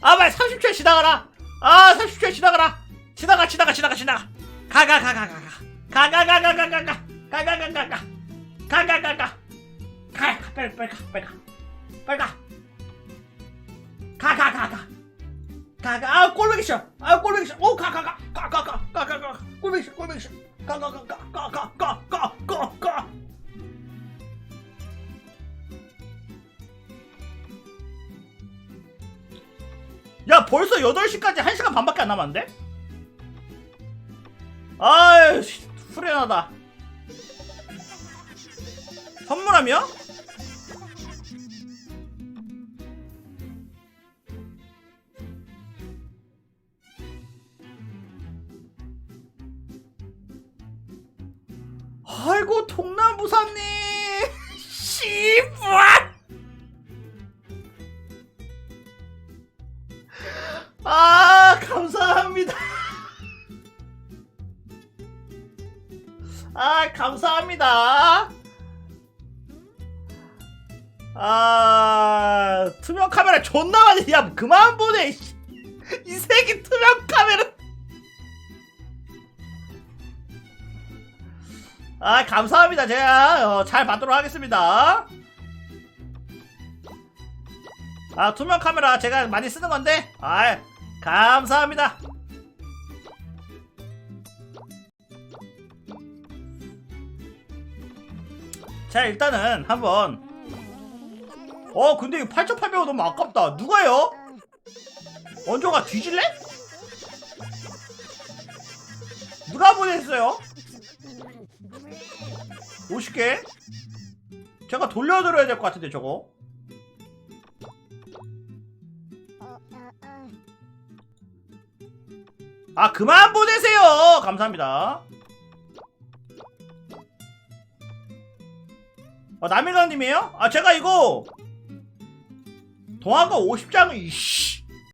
아, 말 30초에 지나가라. 아, 30초에 지나가라. 지나가, 지나가, 지나가, 지나가. 가, 가, 가, 가, 가, 가. 가, 가, 가, 가, 가, 가, 가. 가, 가, 가, 가, 가. 가, 가, 가, 가. 가, 가, 빨리, 빨리 가, 빨리 가. 빨리 가. 가, 가, 가, 가. 가, 가. 아, 꼴보기 싫어. 아, 꼴보기 싫어. 오, 가, 가, 가. 가, 가, 가. 가, 가, 가. 꼴보기 싫어, 꼴보기 싫어. 가, 가, 가, 가. 벌써 8시까지 1시간 반밖에 안 남았는데? 아유 씨, 후련하다 선물하며? 아이고 동남부사님 아 감사합니다. 아 투명 카메라 존나 많이 야 그만 보내 씨. 이 새끼 투명 카메라. 아 감사합니다 제가. 어, 잘 받도록 하겠습니다. 아 투명 카메라 제가 많이 쓰는 건데? 아 감사합니다 자 일단은 한번 어 근데 이거 8,800원 너무 아깝다 누가요? 원조가 뒤질래? 누가 보냈어요? 50개? 제가 돌려드려야 될 것 같은데 저거 아 그만 보내세요 감사합니다 아 남일강님이에요? 아 제가 이거 동화가 50장을 이씨